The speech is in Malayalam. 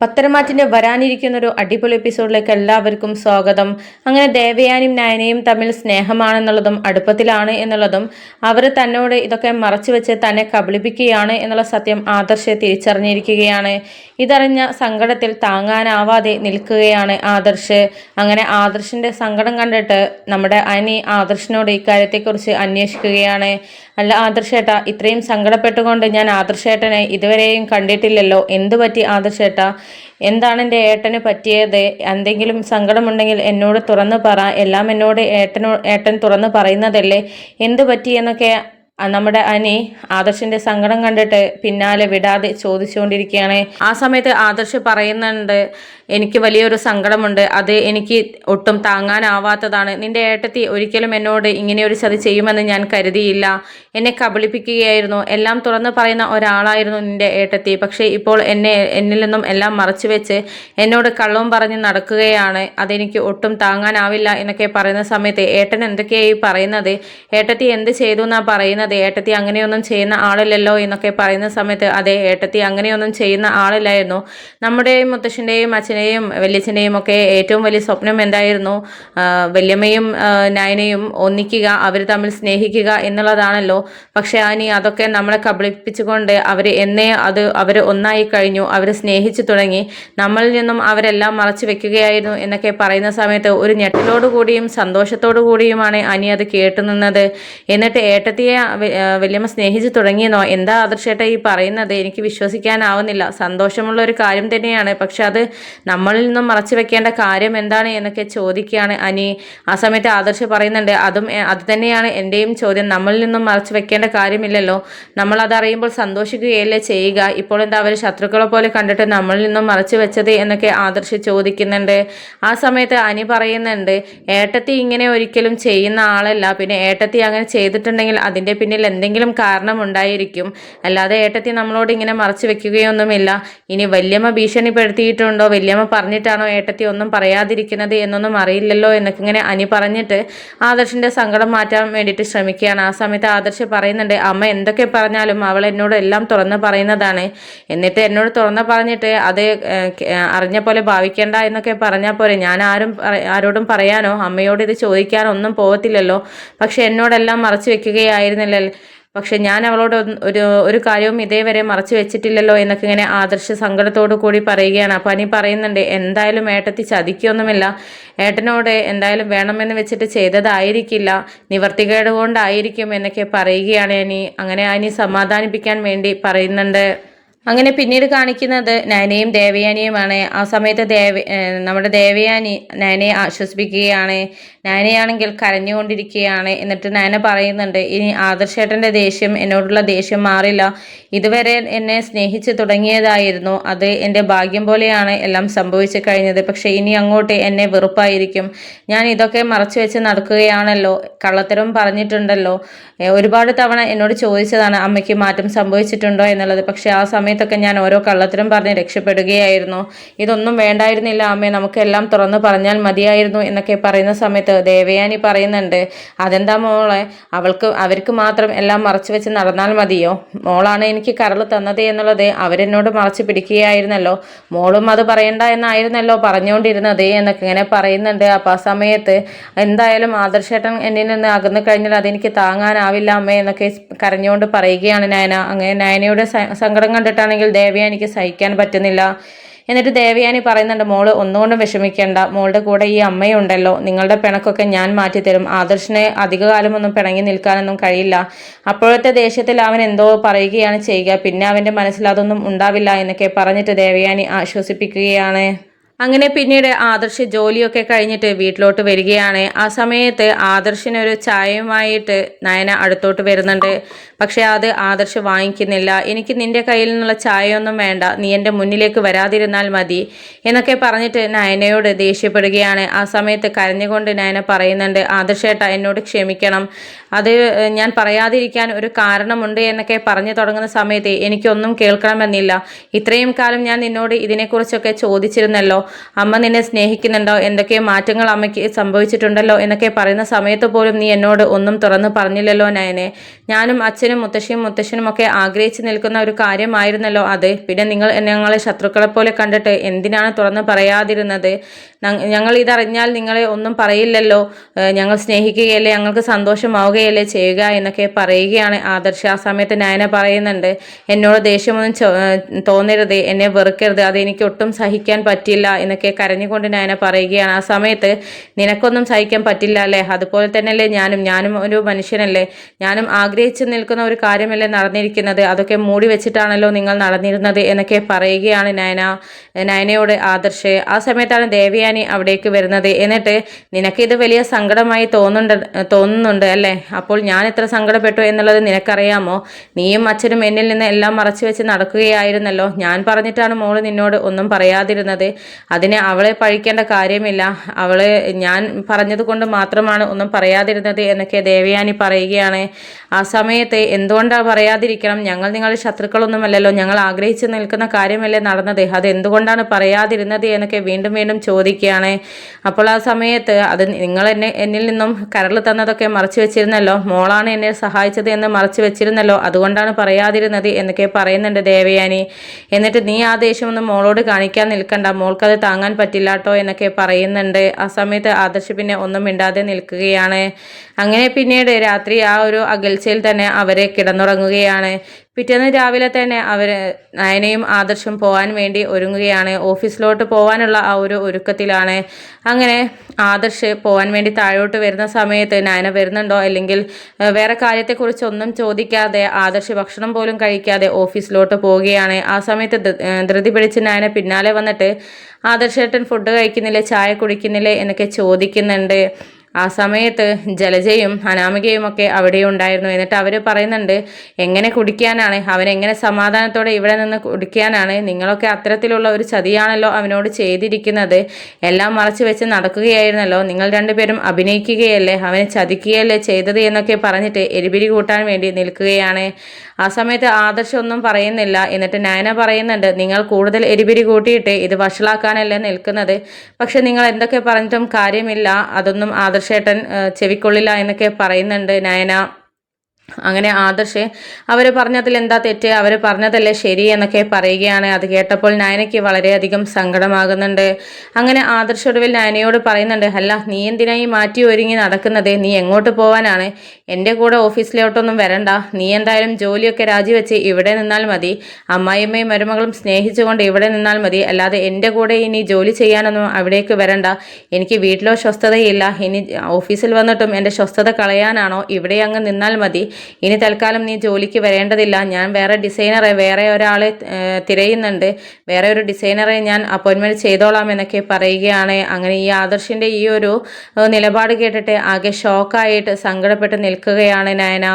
പത്തരമാറ്റിന്റെ വരാനിരിക്കുന്ന ഒരു അടിപൊളി എപ്പിസോഡിലേക്ക് എല്ലാവർക്കും സ്വാഗതം. അങ്ങനെ ദേവയാനിയും നയനയും തമ്മിൽ സ്നേഹമാണെന്നുള്ളതും അടുപ്പത്തിലാണ് എന്നുള്ളതും അവർ തന്നോട് ഇതൊക്കെ മറച്ചു വെച്ച് തന്നെ കബളിപ്പിക്കുകയാണ് എന്നുള്ള സത്യം ആദർശ് തിരിച്ചറിഞ്ഞിരിക്കുകയാണ്. ഇതറിഞ്ഞ സങ്കടത്തിൽ താങ്ങാനാവാതെ നിൽക്കുകയാണ് ആദർശ്. അങ്ങനെ ആദർശിന്റെ സങ്കടം കണ്ടിട്ട് നമ്മുടെ അനി ആദർശിനോട് ഇക്കാര്യത്തെക്കുറിച്ച് അന്വേഷിക്കുകയാണ്. അല്ല ആദർശേട്ട ഇത്രയും സങ്കടപ്പെട്ടുകൊണ്ട് ഞാൻ ആദർശേട്ടനെ ഇതുവരെയും കണ്ടിട്ടില്ലല്ലോ. എന്തു പറ്റി ആദർശേട്ട? എന്താണ് എന്റെ ഏട്ടന് പറ്റിയത്? എന്തെങ്കിലും സങ്കടമുണ്ടെങ്കിൽ എന്നോട് തുറന്നു പറ. എല്ലാം എന്നോട് ഏട്ടനോ ഏട്ടൻ തുറന്നു പറയുന്നതല്ലേ? എന്തു പറ്റി എന്നൊക്കെ നമ്മുടെ അനി ആദർശിന്റെ സങ്കടം കണ്ടിട്ട് പിന്നാലെ വിടാതെ ചോദിച്ചുകൊണ്ടിരിക്കുകയാണ്. ആ സമയത്ത് ആദർശ് പറയുന്നുണ്ട് എനിക്ക് വലിയൊരു സങ്കടമുണ്ട്. അത് എനിക്ക് ഒട്ടും താങ്ങാനാവാത്തതാണ്. നിന്റെ ഏട്ടത്തി ഒരിക്കലും എന്നോട് ഇങ്ങനെ ഒരു ചതി ചെയ്യുമെന്ന് ഞാൻ കരുതിയില്ല. എന്നെ കബളിപ്പിക്കുകയായിരുന്നു. എല്ലാം തുറന്ന് പറയുന്ന ഒരാളായിരുന്നു നിന്റെ ഏട്ടത്തി. പക്ഷേ ഇപ്പോൾ എന്നെ എന്നിൽ നിന്നും എല്ലാം മറച്ചു വെച്ച് എന്നോട് കള്ളവും പറഞ്ഞ് നടക്കുകയാണ്. അതെനിക്ക് ഒട്ടും താങ്ങാനാവില്ല എന്നൊക്കെ പറയുന്ന സമയത്ത് ഏട്ടൻ എന്തൊക്കെയായി പറയുന്നത്? ഏട്ടത്തി എന്ത് ചെയ്തു എന്നാ പറയുന്നത്? ഏട്ടത്തി അങ്ങനെയൊന്നും ചെയ്യുന്ന ആളല്ലല്ലോ എന്നൊക്കെ പറയുന്ന സമയത്ത് അതെ ഏട്ടത്തി അങ്ങനെയൊന്നും ചെയ്യുന്ന ആളല്ലായിരുന്നു. നമ്മുടെയും മുത്തശ്ശന്റെയും അച്ഛനെയും വല്യച്ഛന്റെയും ഒക്കെ ഏറ്റവും വലിയ സ്വപ്നം എന്തായിരുന്നു? വല്യമ്മയും നയനയും ഒന്നിക്കുക അവർ തമ്മിൽ സ്നേഹിക്കുക എന്നുള്ളതാണല്ലോ. പക്ഷെ ആനി അതൊക്കെ നമ്മളെ കബളിപ്പിച്ചുകൊണ്ട് അവർ എന്നേ അത് അവർ ഒന്നായി കഴിഞ്ഞു അവർ സ്നേഹിച്ചു തുടങ്ങി. നമ്മളിൽ നിന്നും അവരെല്ലാം മറച്ചു വെക്കുകയായിരുന്നു എന്നൊക്കെ പറയുന്ന സമയത്ത് ഒരു ഞെട്ടലോടുകൂടിയും സന്തോഷത്തോടു കൂടിയുമാണ് അനി അത് കേട്ടു നിന്നത് എന്നിട്ട് ഏട്ടത്തിയെ വല്യമ്മ സ്നേഹിച്ച് തുടങ്ങിയെന്നോ? എന്താ ആദർശേട്ട ഈ പറയുന്നത്? എനിക്ക് വിശ്വസിക്കാനാവുന്നില്ല. സന്തോഷമുള്ള ഒരു കാര്യം തന്നെയാണ്. പക്ഷെ അത് നമ്മളിൽ നിന്നും മറച്ചു വെക്കേണ്ട കാര്യം എന്താണ് എന്നൊക്കെ ചോദിക്കുകയാണ് അനി. ആ സമയത്ത് ആദർശ് പറയുന്നുണ്ട് അതും അത് തന്നെയാണ് എന്റെയും ചോദ്യം. നമ്മളിൽ നിന്നും മറച്ചു വെക്കേണ്ട കാര്യമില്ലല്ലോ. നമ്മൾ അതറിയുമ്പോൾ സന്തോഷിക്കുകയല്ലേ ചെയ്യുക. ഇപ്പോൾ എന്താ അവർ ശത്രുക്കളെ പോലെ കണ്ടിട്ട് നമ്മളിൽ നിന്നും മറച്ചു വെച്ചത്? എന്നൊക്കെ ആദർശ് ചോദിക്കുന്നുണ്ട്. ആ സമയത്ത് അനി പറയുന്നുണ്ട് ഏട്ടത്തി ഇങ്ങനെ ഒരിക്കലും ചെയ്യുന്ന ആളല്ല. പിന്നെ ഏട്ടത്തി അങ്ങനെ ചെയ്തിട്ടുണ്ടെങ്കിൽ അതിന്റെ പിന്നിൽ എന്തെങ്കിലും കാരണം ഉണ്ടായിരിക്കും അല്ലാതെ ഏട്ടത്തി നമ്മളോട് ഇങ്ങനെ മറച്ചു വെക്കുകയൊന്നുമില്ല. ഇനി വല്യമ്മ ഭീഷണിപ്പെടുത്തിയിട്ടുണ്ടോ? വല്യമ്മ പറഞ്ഞിട്ടാണോ ഏട്ടത്തി ഒന്നും പറയാതിരിക്കുന്നത് എന്നൊന്നും അറിയില്ലല്ലോ എന്നൊക്കെ ഇങ്ങനെ അനി പറഞ്ഞിട്ട് ആദർശിന്റെ സങ്കടം മാറ്റാൻ വേണ്ടിയിട്ട് ശ്രമിക്കുകയാണ്. ആ സമയത്ത് ആദർശ് പറയുന്നുണ്ട് അമ്മ എന്തൊക്കെ പറഞ്ഞാലും അവൾ എന്നോട് എല്ലാം തുറന്ന് പറയുന്നതാണ്. എന്നിട്ട് എന്നോട് തുറന്ന് പറഞ്ഞിട്ട് അത് അറിഞ്ഞ പോലെ ഭാവിക്കേണ്ട എന്നൊക്കെ പറഞ്ഞാൽ പോരെ. ഞാൻ ആരും ആരോടും പറയാനോ അമ്മയോട് ഇത് ചോദിക്കാനോ ഒന്നും പോകത്തില്ലല്ലോ പക്ഷെ എന്നോടെല്ലാം മറച്ചു വെക്കുകയായിരുന്നില്ലല്ലോ പക്ഷെ ഞാൻ അവളോട് ഒരു ഒരു കാര്യവും ഇതേവരെ മറച്ചു വെച്ചിട്ടില്ലല്ലോ എന്നൊക്കെ ഇങ്ങനെ ആദർശ സങ്കടത്തോടു കൂടി പറയുകയാണ്. അപ്പം അനി പറയുന്നുണ്ട് എന്തായാലും ഏട്ടത്തി ചതിക്കൊന്നുമില്ല. ഏട്ടനോട് എന്തായാലും വേണമെന്ന് വെച്ചിട്ട് ചെയ്തതായിരിക്കില്ല. നിവർത്തികേട് കൊണ്ടായിരിക്കും എന്നൊക്കെ പറയുകയാണ് അനി. അങ്ങനെ അനി സമാധാനിപ്പിക്കാൻ വേണ്ടി പറയുന്നുണ്ട്. അങ്ങനെ പിന്നീട് കാണിക്കുന്നത് നയനയും ദേവയാനിയുമാണ്. ആ സമയത്ത് ദേവ നമ്മുടെ ദേവയാനി നയനയെ ആശ്വസിപ്പിക്കുകയാണ്. നയനയാണെങ്കിൽ കരഞ്ഞുകൊണ്ടിരിക്കുകയാണ്. എന്നിട്ട് നയന പറയുന്നുണ്ട് ഇനി ആദർശേട്ടന്റെ ദേഷ്യം എന്നോടുള്ള ദേഷ്യം മാറില്ല. ഇതുവരെ എന്നെ സ്നേഹിച്ച് തുടങ്ങിയതായിരുന്നു. അത് എന്റെ ഭാഗ്യം പോലെയാണ് എല്ലാം സംഭവിച്ചു കഴിഞ്ഞത്. പക്ഷേ ഇനി അങ്ങോട്ട് എന്നെ വെറുപ്പായിരിക്കും. ഞാൻ ഇതൊക്കെ മറച്ചു വെച്ച് നടക്കുകയാണല്ലോ. കള്ളത്തരം പറഞ്ഞിട്ടുണ്ടല്ലോ. ഒരുപാട് തവണ എന്നോട് ചോദിച്ചതാണ് അമ്മയ്ക്ക് മാറ്റം സംഭവിച്ചിട്ടുണ്ടോ എന്നുള്ളത്. പക്ഷേ ആ സമയത്തൊക്കെ ഞാൻ ഓരോ കള്ളത്തരം പറഞ്ഞ് രക്ഷപ്പെടുകയായിരുന്നു. ഇതൊന്നും വേണ്ടായിരുന്നില്ല അമ്മേ. നമുക്കെല്ലാം തുറന്ന് പറഞ്ഞാൽ മതിയായിരുന്നു എന്നൊക്കെ പറയുന്ന സമയത്ത് ദേവയാനി പറയുന്നുണ്ട് അതെന്താ മോളെ? അവൾക്ക് അവർക്ക് മാത്രം എല്ലാം മറച്ചു വെച്ച് നടന്നാൽ മതിയോ? മോളാണ് എനിക്ക് കരൾ തന്നത് എന്നുള്ളത് അവരെന്നോട് മറച്ചു പിടിക്കുകയായിരുന്നല്ലോ. മോളും അത് പറയണ്ട എന്നായിരുന്നല്ലോ പറഞ്ഞുകൊണ്ടിരുന്നത് എന്നൊക്കെ ഇങ്ങനെ പറയുന്നുണ്ട്. അപ്പം ആ സമയത്ത് എന്തായാലും ആദർശേട്ടൻ എന്നിൽ നിന്ന് അകന്നു കഴിഞ്ഞാൽ അതെനിക്ക് താങ്ങാനാവില്ല അമ്മേ എന്നൊക്കെ കരഞ്ഞുകൊണ്ട് പറയുകയാണ് നയന. അങ്ങനെ നയനയുടെ സങ്കടം സങ്കടം കണ്ടിട്ടാണെങ്കിൽ ദേവയാനിക്ക് സഹിക്കാൻ പറ്റുന്നില്ല. എന്നിട്ട് ദേവയാനി പറയുന്നുണ്ട് മോൾ ഒന്നുകൊണ്ടും വിഷമിക്കേണ്ട. മോളുടെ കൂടെ ഈ അമ്മയുണ്ടല്ലോ. നിങ്ങളുടെ പിണക്കൊക്കെ ഞാൻ മാറ്റിത്തരും. ആദർശിനെ അധികകാലമൊന്നും പിണങ്ങി നിൽക്കാനൊന്നും കഴിയില്ല. അപ്പോഴത്തെ ദേഷ്യത്തിൽ അവൻ എന്തോ പറയുകയാണ് ചെയ്യുക. പിന്നെ അവന്റെ മനസ്സിൽ അതൊന്നും ഉണ്ടാവില്ല എന്നൊക്കെ പറഞ്ഞിട്ട് ദേവയാനി ആശ്വസിപ്പിക്കുകയാണ്. അങ്ങനെ പിന്നീട് ആദർശ് ജോലിയൊക്കെ കഴിഞ്ഞിട്ട് വീട്ടിലോട്ട് വരികയാണ്. ആ സമയത്ത് ആദർശിനൊരു ചായയുമായിട്ട് നയന അടുത്തോട്ട് വരുന്നുണ്ട്. പക്ഷെ അത് ആദർശ് വാങ്ങിക്കുന്നില്ല. എനിക്ക് നിന്റെ കയ്യിൽ നിന്നുള്ള ചായയൊന്നും വേണ്ട. നീ എന്റെ മുന്നിലേക്ക് വരാതിരുന്നാൽ മതി എന്നൊക്കെ പറഞ്ഞിട്ട് നയനയോട് ദേഷ്യപ്പെടുകയാണ്. ആ സമയത്ത് കരഞ്ഞുകൊണ്ട് നയന പറയുന്നുണ്ട് ആദർശേട്ട എന്നോട് ക്ഷമിക്കണം. അത് ഞാൻ പറയാതിരിക്കാൻ ഒരു കാരണമുണ്ട് എന്നൊക്കെ പറഞ്ഞു തുടങ്ങുന്ന സമയത്ത് എനിക്കൊന്നും കേൾക്കണമെന്നില്ല. ഇത്രയും കാലം ഞാൻ നിന്നോട് ഇതിനെക്കുറിച്ചൊക്കെ ചോദിച്ചിരുന്നല്ലോ. അമ്മ നിന്നെ സ്നേഹിക്കുന്നുണ്ടോ? എന്തൊക്കെ മാറ്റങ്ങൾ അമ്മയ്ക്ക് സംഭവിച്ചിട്ടുണ്ടല്ലോ? എന്നൊക്കെ പറയുന്ന സമയത്ത് പോലും നീ എന്നോട് ഒന്നും തുറന്ന് പറഞ്ഞില്ലല്ലോ നയനെ. ഞാനും അച്ഛനും മുത്തശ്ശിയും മുത്തശ്ശനും ഒക്കെ ആഗ്രഹിച്ചു നിൽക്കുന്ന ഒരു കാര്യമായിരുന്നല്ലോ അത്. പിന്നെ നിങ്ങൾ ഞങ്ങളെ ശത്രുക്കളെ പോലെ കണ്ടിട്ട് എന്തിനാണ് തുറന്ന് പറയാതിരുന്നത്? ഞങ്ങൾ ഇതറിഞ്ഞാൽ നിങ്ങളെ ഒന്നും പറയില്ലല്ലോ. ഞങ്ങൾ സ്നേഹിക്കുകയല്ലേ ഞങ്ങൾക്ക് സന്തോഷമാവുകയല്ലേ ചെയ്യുക എന്നൊക്കെ പറയുകയാണ് ആദർശ. ആ സമയത്ത് നയന പറയുന്നുണ്ട് എന്നോട് ദേഷ്യമൊന്നും തോന്നരുത് എന്നെ വെറുക്കരുത് അതെനിക്ക് ഒട്ടും സഹിക്കാൻ പറ്റില്ല എന്നൊക്കെ കരഞ്ഞുകൊണ്ട് നയന പറയുകയാണ്. ആ സമയത്ത് നിനക്കൊന്നും സഹിക്കാൻ പറ്റില്ല അല്ലേ? അതുപോലെ തന്നെയല്ലേ ഞാനും. ഞാനും ഒരു മനുഷ്യനല്ലേ. ഞാനും ആഗ്രഹിച്ചു നിൽക്കുന്ന ഒരു കാര്യമല്ലേ നടന്നിരിക്കുന്നത്. അതൊക്കെ മൂടി വെച്ചിട്ടാണല്ലോ നിങ്ങൾ നടന്നിരുന്നത് എന്നൊക്കെ പറയുകയാണ് നയന നയനയോട് ആദർശ്. ആ സമയത്താണ് ദേവയാനി അവിടേക്ക് വരുന്നത്. എന്നിട്ട് നിനക്കിത് വലിയ സങ്കടമായി തോന്നുന്നുണ്ട് തോന്നുന്നുണ്ട് അല്ലേ? അപ്പോൾ ഞാൻ എത്ര സങ്കടപ്പെട്ടു എന്നുള്ളത് നിനക്കറിയാമോ? നീയും അച്ഛനും എന്നിൽ നിന്ന് എല്ലാം മറച്ചു വെച്ച് നടക്കുകയായിരുന്നല്ലോ. ഞാൻ പറഞ്ഞിട്ടാണ് മോൾ നിന്നോട് ഒന്നും പറയാതിരുന്നത്. അതിനെ അവളെ പഴിക്കേണ്ട കാര്യമില്ല. അവളെ ഞാൻ പറഞ്ഞതുകൊണ്ട് മാത്രമാണ് ഒന്നും പറയാതിരുന്നത് എന്നൊക്കെ ദേവയാനി പറയുകയാണ്. ആ സമയത്ത് എന്തുകൊണ്ടാണ് പറയാതിരിക്കണം? ഞങ്ങൾ നിങ്ങളുടെ ശത്രുക്കളൊന്നുമല്ലല്ലോ. ഞങ്ങൾ ആഗ്രഹിച്ചു നിൽക്കുന്ന കാര്യമല്ലേ നടന്നത്. അത് എന്തുകൊണ്ടാണ് പറയാതിരുന്നത് എന്നൊക്കെ വീണ്ടും വീണ്ടും ചോദിക്കുകയാണ് അപ്പോൾ ആ സമയത്ത് അത് നിങ്ങൾ എന്നെ എന്നിൽ നിന്നും കരൾ തന്നതൊക്കെ മറച്ചു വെച്ചിരുന്നല്ലോ. മോളാണ് എന്നെ സഹായിച്ചത് എന്ന് മറച്ചു വെച്ചിരുന്നല്ലോ. അതുകൊണ്ടാണ് പറയാതിരുന്നത് എന്നൊക്കെ പറയുന്നുണ്ട് ദേവയാനി. എന്നിട്ട് നീ ആ ദേഷ്യമൊന്നും മോളോട് കാണിക്കാൻ നിൽക്കണ്ട. മോൾക്കത് താങ്ങാൻ പറ്റില്ല കേട്ടോ എന്നൊക്കെ പറയുന്നുണ്ട്. ആ സമയത്ത് ആദർശ് പിന്നെ ഒന്നും മിണ്ടാതെ നിൽക്കുകയാണ്. അങ്ങനെ പിന്നീട് രാത്രി ആ ഒരു അകൽച്ചയിൽ തന്നെ അവരെ കിടന്നുറങ്ങുകയാണ്. പിറ്റേന്ന് രാവിലെ തന്നെ അവർ നയനയും ആദർശും പോകാൻ വേണ്ടി ഒരുങ്ങുകയാണ്. ഓഫീസിലോട്ട് പോകാനുള്ള ആ ഒരു ഒരുക്കത്തിലാണ്. അങ്ങനെ ആദർശ് പോകാൻ വേണ്ടി താഴോട്ട് വരുന്ന സമയത്ത് നയന വരുന്നുണ്ടോ? അല്ലെങ്കിൽ വേറെ വേറെ കാര്യത്തെക്കുറിച്ചൊന്നും ചോദിക്കാതെ ആദർശ് ഭക്ഷണം പോലും കഴിക്കാതെ ഓഫീസിലോട്ട് പോവുകയാണ്. ആ സമയത്ത് ധൃതി പിടിച്ച് നയന പിന്നാലെ വന്നിട്ട് ആദർശേട്ടൻ ഫുഡ് കഴിക്കുന്നില്ലേ? ചായ കുടിക്കുന്നില്ലേ? എന്നൊക്കെ ചോദിക്കുന്നുണ്ട്. ആ സമയത്ത് ജലജയും അനാമികയും ഒക്കെ അവിടെ ഉണ്ടായിരുന്നു. എന്നിട്ട് അവർ പറയുന്നുണ്ട് എങ്ങനെ കുടിക്കാനാണ്? അവനെങ്ങനെ സമാധാനത്തോടെ ഇവിടെ നിന്ന് കുടിക്കാനാണ്? നിങ്ങളൊക്കെ അത്തരത്തിലുള്ള ഒരു ചതിയാണല്ലോ അവനോട് ചെയ്തിരിക്കുന്നത്. എല്ലാം മറച്ചു വെച്ച് നടക്കുകയായിരുന്നല്ലോ. നിങ്ങൾ രണ്ടുപേരും അഭിനയിക്കുകയല്ലേ? അവനെ ചതിക്കുകയല്ലേ ചെയ്തത്? എന്നൊക്കെ പറഞ്ഞിട്ട് എരിപിരി കൂട്ടാൻ വേണ്ടി നിൽക്കുകയാണ്. ആ സമയത്ത് ആദർശം ഒന്നും പറയുന്നില്ല. എന്നിട്ട് നയന പറയുന്നുണ്ട് നിങ്ങൾ കൂടുതൽ എരിപിരി കൂട്ടിയിട്ട് ഇത് വഷളാക്കാനല്ലേ നിൽക്കുന്നത്? പക്ഷെ നിങ്ങൾ എന്തൊക്കെ പറഞ്ഞിട്ടും കാര്യമില്ല. അതൊന്നും ആദർശേട്ടൻ ഏഹ്, ചെവിക്കൊള്ളില്ല എന്നൊക്കെ പറയുന്നുണ്ട് നയന. അങ്ങനെ ആദർശ് അവർ പറഞ്ഞതിൽ എന്താ തെറ്റ്? അവർ പറഞ്ഞതല്ലേ ശരി എന്നൊക്കെ പറയുകയാണ്. അത് കേട്ടപ്പോൾ നയനയ്ക്ക് വളരെയധികം സങ്കടമാകുന്നുണ്ട്. അങ്ങനെ ആദർശ് ഒടുവിൽ നയനയോട് പറയുന്നുണ്ട് അല്ല നീ എന്തിനായി മാറ്റി ഒരുങ്ങി നടക്കുന്നത്? നീ എങ്ങോട്ട് പോവാനാണ്? എന്റെ കൂടെ ഓഫീസിലോട്ടൊന്നും വരണ്ട. നീ എന്തായാലും ജോലിയൊക്കെ രാജിവെച്ച് ഇവിടെ നിന്നാൽ മതി. അമ്മായിയമ്മയും മരുമകളും സ്നേഹിച്ചുകൊണ്ട് ഇവിടെ നിന്നാൽ മതി. അല്ലാതെ എന്റെ കൂടെ ഇനി ജോലി ചെയ്യാനൊന്നും അവിടേക്ക് വരണ്ട. എനിക്ക് വീട്ടിലോ സ്വസ്ഥതയില്ല. ഇനി ഓഫീസിൽ വന്നിട്ടും എന്റെ സ്വസ്ഥത കളയാനാണോ? ഇവിടെ അങ്ങ് നിന്നാൽ മതി. ഇനി തൽക്കാലം നീ ജോലിക്ക് വരേണ്ടതില്ല. ഞാൻ വേറെ ഡിസൈനറെ വേറെ ഒരാളെ തിരയുന്നുണ്ട്. വേറെ ഒരു ഡിസൈനറെ ഞാൻ അപ്പോയിൻമെന്റ് ചെയ്തോളാം എന്നൊക്കെ പറയുകയാണ്. അങ്ങനെ ഈ ആദർശിന്റെ ഈ ഒരു നിലപാട് കേട്ടിട്ട് ആകെ ഷോക്കായിട്ട് സങ്കടപ്പെട്ട് നിൽക്കുകയാണ് നയന.